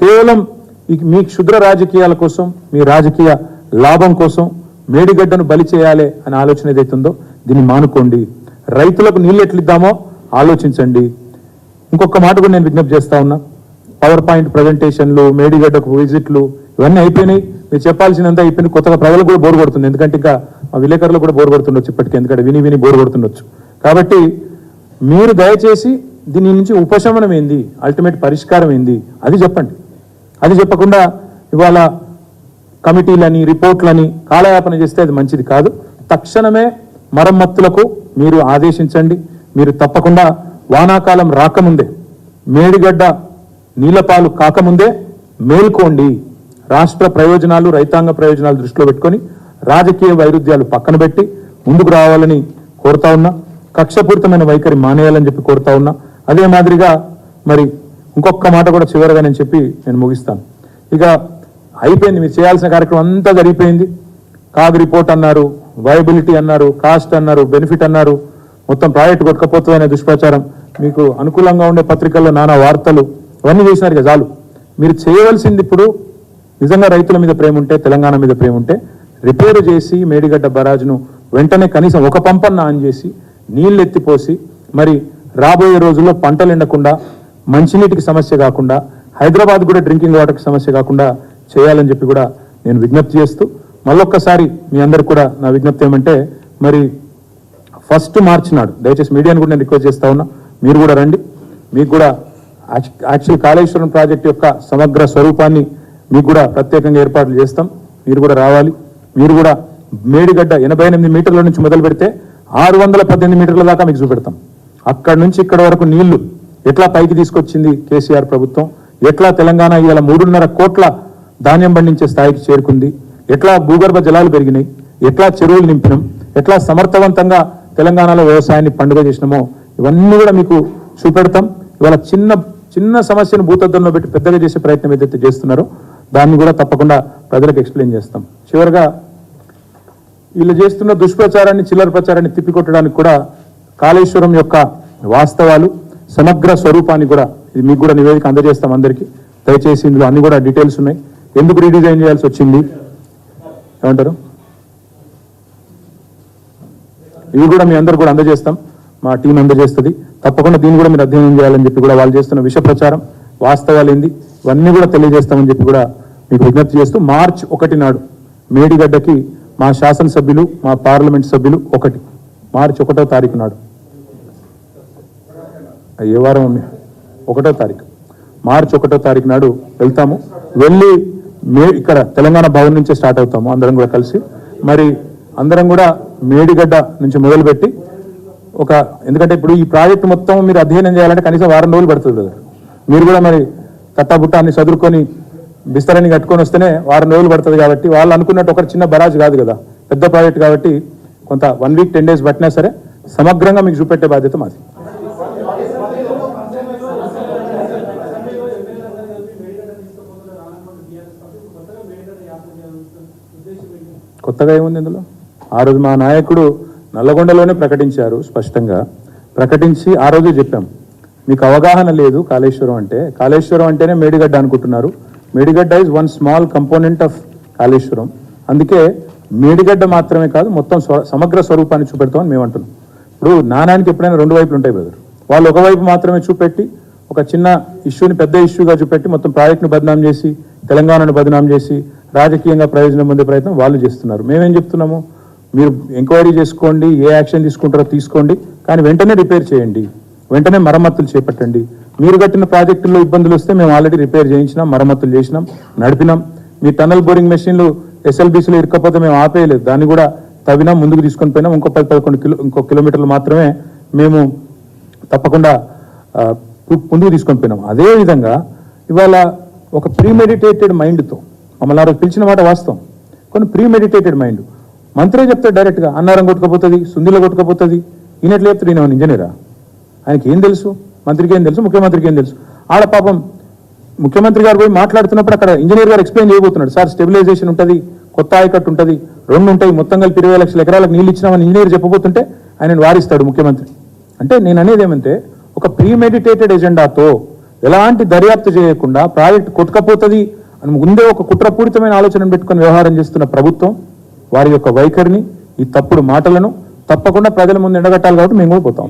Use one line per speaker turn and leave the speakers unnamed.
కేవలం మీ క్షుద్ర రాజకీయాల కోసం మీ రాజకీయ లాభం కోసం మేడిగడ్డను బలి చేయాలి అనే ఆలోచన ఏదైతుందో దీన్ని మానుకోండి. రైతులకు నీళ్ళు ఎట్లిద్దామో ఆలోచించండి. ఇంకొక మాట కూడా నేను విజ్ఞప్తి చేస్తా ఉన్నా. పవర్ పాయింట్ ప్రజెంటేషన్లు మేడిగడ్డకు విజిట్లు ఇవన్నీ అయిపోయినాయి. మీరు చెప్పాల్సినంత అయిపోయింది. కొత్తగా ప్రజలకు కూడా బోర్ కొడుతుంది. ఎందుకంటే ఇంకా మా విలేకరులు కూడా బోర్ కొడుతుండొచ్చు ఇప్పటికీ. ఎందుకంటే విని విని బోర్ కొడుతుండొచ్చు. కాబట్టి మీరు దయచేసి దీని నుంచి ఉపశమనం ఏంది? అల్టిమేట్ పరిష్కారం ఏంది? అది చెప్పండి. అది చెప్పకుండా ఇవాళ కమిటీలని రిపోర్ట్లని కాలయాపన చేస్తే అది మంచిది కాదు. తక్షణమే మరమ్మతులకు మీరు ఆదేశించండి. మీరు తప్పకుండా వానాకాలం రాకముందే మేడిగడ్డ నీలపాలు కాకముందే మేల్కోండి. రాష్ట్ర ప్రయోజనాలు రైతాంగ ప్రయోజనాలు దృష్టిలో పెట్టుకొని రాజకీయ వైరుధ్యాలు పక్కన పెట్టి ముందుకు రావాలని కోరుతా ఉన్నా. కక్షపూరితమైన వైఖరి మానేయాలని చెప్పి కోరుతా ఉన్నా. అదే మాదిరిగా మరి ఇంకొక మాట కూడా చివరిగా నేను చెప్పి నేను ముగిస్తాను. ఇక అయిపోయింది మీరు చేయాల్సిన కార్యక్రమం అంతా జరిగిపోయింది. కాగ్ రిపోర్ట్ అన్నారు వయబిలిటీ అన్నారు కాస్ట్ అన్నారు బెనిఫిట్ అన్నారు మొత్తం ప్రాజెక్ట్ కొట్టుకపోతుందనే దుష్ప్రచారం. మీకు అనుకూలంగా ఉండే పత్రికల్లో నానా వార్తలు ఇవన్నీ చేసినారు ఇక చాలు. మీరు చేయవలసింది ఇప్పుడు నిజంగా రైతుల మీద ప్రేమ ఉంటే తెలంగాణ మీద ప్రేమ ఉంటే రిపేర్ చేసి మేడిగడ్డ బరాజ్ను వెంటనే కనీసం ఒక పంపన్న ఆన్ చేసి నీళ్ళు ఎత్తిపోసి మరి రాబోయే రోజుల్లో పంటలు ఎండకుండా మంచినీటికి సమస్య కాకుండా హైదరాబాద్ కూడా డ్రింకింగ్ వాటర్కి సమస్య కాకుండా చేయాలని చెప్పి కూడా నేను విజ్ఞప్తి చేస్తూ మళ్ళొక్కసారి మీ అందరికి కూడా నా విజ్ఞప్తి ఏమంటే మరి ఫస్ట్ మార్చ్ నాడు దయచేసి మీడియాను కూడా నేను రిక్వెస్ట్ చేస్తా ఉన్నా మీరు కూడా రండి. మీకు కూడా యాక్చువల్ కాళేశ్వరం ప్రాజెక్ట్ యొక్క సమగ్ర స్వరూపాన్ని మీకు కూడా ప్రత్యేకంగా ఏర్పాట్లు చేస్తాం. మీరు కూడా రావాలి. మీరు కూడా మేడిగడ్డ ఎనభై ఎనిమిది మీటర్ల నుంచి మొదలు పెడితే ఆరు వందల పద్దెనిమిది మీటర్ల దాకా మీకు చూపెడతాం. అక్కడ నుంచి ఇక్కడ వరకు నీళ్ళు ఎట్లా పైకి తీసుకొచ్చింది కేసీఆర్ ప్రభుత్వం? ఎట్లా తెలంగాణ ఇవాళ మూడున్నర కోట్ల ధాన్యం పండించే స్థాయికి చేరుకుంది? ఎట్లా భూగర్భ జలాలు పెరిగినాయి? ఎట్లా చెరువులు నింపినాం? ఎట్లా సమర్థవంతంగా తెలంగాణలో వ్యవసాయాన్ని పండుగ చేసినామో ఇవన్నీ కూడా మీకు చూపెడతాం. ఇవాళ చిన్న చిన్న సమస్యను భూతద్దంలో పెట్టి పెద్దగా చేసే ప్రయత్నం ఏదైతే చేస్తున్నారో దాన్ని కూడా తప్పకుండా ప్రజలకు ఎక్స్ప్లెయిన్ చేస్తాం. చివరిగా వీళ్ళు చేస్తున్న దుష్ప్రచారాన్ని చిల్లర ప్రచారాన్ని తిప్పికొట్టడానికి కూడా కాళేశ్వరం యొక్క వాస్తవాలు సమగ్ర స్వరూపాన్ని కూడా ఇది మీకు కూడా నివేదిక అందజేస్తాం అందరికీ. దయచేసి ఇందులో అన్ని కూడా డీటెయిల్స్ ఉన్నాయి. ఎందుకు రీడిజైన్ చేయాల్సి వచ్చింది? ఏమంటారు? ఇవి కూడా మీ అందరు కూడా అందజేస్తాం. మా టీం అందజేస్తుంది తప్పకుండా దీన్ని కూడా మీరు అధ్యయనం చేయాలని చెప్పి కూడా వాళ్ళు చేస్తున్న విష ప్రచారం వాస్తవాలు ఏంది? ఇవన్నీ కూడా తెలియజేస్తామని చెప్పి కూడా మీకు విజ్ఞప్తి చేస్తూ మార్చ్ ఒకటి నాడు మేడిగడ్డకి మా శాసనసభ్యులు మా పార్లమెంట్ సభ్యులు ఒకటి. మార్చి ఒకటో తారీఖు నాడు. ఏ వారం ఒకటో తారీఖు. మార్చి ఒకటో తారీఖు నాడు వెళ్తాము. వెళ్ళి మే ఇక్కడ తెలంగాణ భవన్ నుంచే స్టార్ట్ అవుతాము అందరం కూడా కలిసి. మరి అందరం కూడా మేడిగడ్డ నుంచి మొదలుపెట్టి ఒక ఎందుకంటే ఇప్పుడు ఈ ప్రాజెక్ట్ మొత్తం మీరు అధ్యయనం చేయాలంటే కనీసం వారం రోజులు పడుతుంది కదా మీరు కూడా మరి తట్టాబుట్ట అన్ని చదువుకొని బిస్తరాన్ని కట్టుకొని వస్తేనే వారం రోజులు పడుతుంది కాబట్టి వాళ్ళు అనుకున్నట్టు ఒక చిన్న బరాజ్ కాదు కదా. పెద్ద ప్రాజెక్ట్ కాబట్టి కొంత వన్ వీక్ టెన్ డేస్ పట్టినా సరే సమగ్రంగా మీకు చూపెట్టే బాధ్యత మాది. కొత్తగా ఏముంది ఇందులో? ఆ రోజు మా నాయకుడు నల్లగొండలోనే ప్రకటించారు స్పష్టంగా. ప్రకటించి ఆ రోజు చెప్పాం. మీకు అవగాహన లేదు కాళేశ్వరం అంటే. కాళేశ్వరం అంటేనే మేడిగడ్డ అనుకుంటున్నారు. Medigadda is one small component of Kaleshwaram. అందుకే మేడిగడ్డ మాత్రమే కాదు మొత్తం సమగ్ర స్వరూపాన్ని చూపెడతామని మేము అంటున్నాం ఇప్పుడు నాణానికి ఎప్పుడైనా రెండు వైపులు ఉంటాయి బ్రదర్. వాళ్ళు ఒకవైపు మాత్రమే చూపెట్టి ఒక చిన్న ఇష్యూని పెద్ద ఇష్యూగా చూపెట్టి మొత్తం ప్రాజెక్ట్ని బదనాం చేసి తెలంగాణను బదనాం చేసి రాజకీయంగా ప్రయోజనం పొందే ప్రయత్నం వాళ్ళు చేస్తున్నారు. మేమేం చెప్తున్నాము? మీరు ఎంక్వైరీ చేసుకోండి ఏ యాక్షన్ తీసుకుంటారో తీసుకోండి కానీ వెంటనే రిపేర్ చేయండి. వెంటనే మరమ్మతులు చేపట్టండి. మీరు కట్టిన ప్రాజెక్టుల్లో ఇబ్బందులు వస్తే మేము ఆల్రెడీ రిపేర్ చేయించినాం మరమ్మతులు చేసినాం నడిపినాం. మీ టనల్ బోరింగ్ మెషిన్లు ఎస్ఎల్బీసీలో ఇరకపోతే మేము ఆపేయలేదు. దాన్ని కూడా తవ్వినా ముందుకు తీసుకొని పోయినాం. ఇంకో పది పదకొండు కిలో ఇంకో కిలోమీటర్లు మాత్రమే మేము తప్పకుండా ముందుకు తీసుకొని పోయినాం. అదే విధంగా ఇవాళ ఒక ప్రీమెడిటేటెడ్ మైండ్తో మమ్మల్ని పిలిచిన మాట వాస్తవం. కొన్ని ప్రీమెడిటేటెడ్ మైండ్. మంత్రే చెప్తాడు డైరెక్ట్గా అన్నారం కొట్టుకపోతుంది సుందిలో కొట్టుకపోతుంది ఈయనట్లు చెప్తాడు ఈయన ఇంజనీరా? ఆయనకి ఏం తెలుసు? మంత్రికి ఏం తెలుసు? ముఖ్యమంత్రికి ఏం తెలుసు? ఆడ పాపం ముఖ్యమంత్రి గారు పోయి మాట్లాడుతున్నప్పుడు అక్కడ ఇంజనీర్ గారు ఎక్స్ప్లెయిన్ చేయబోతున్నాడు. సార్ స్టెబిలైజేషన్ ఉంటుంది కొత్త ఆయకట్టు ఉంటుంది రెండు ఉంటాయి మొత్తం కలిపి ఇరవై లక్షల ఎకరాలకు నీళ్ళు ఇచ్చినామని ఇంజనీర్ చెప్పబోతుంటే ఆయన వారిస్తాడు ముఖ్యమంత్రి. అంటే నేను అనేది ఏమంటే ఒక ప్రీ మెడిటేటెడ్ ఎజెండాతో ఎలాంటి దర్యాప్తు చేయకుండా ప్రాజెక్ట్ కొట్టుకపోతుంది అని ముందే ఒక కుట్రపూరితమైన ఆలోచనను పెట్టుకొని వ్యవహారం చేస్తున్న ప్రభుత్వం వారి యొక్క వైఖరిని ఈ తప్పుడు మాటలను తప్పకుండా ప్రజల ముందు ఎండగట్టాలి కాబట్టి మేము కూడా పోతాం.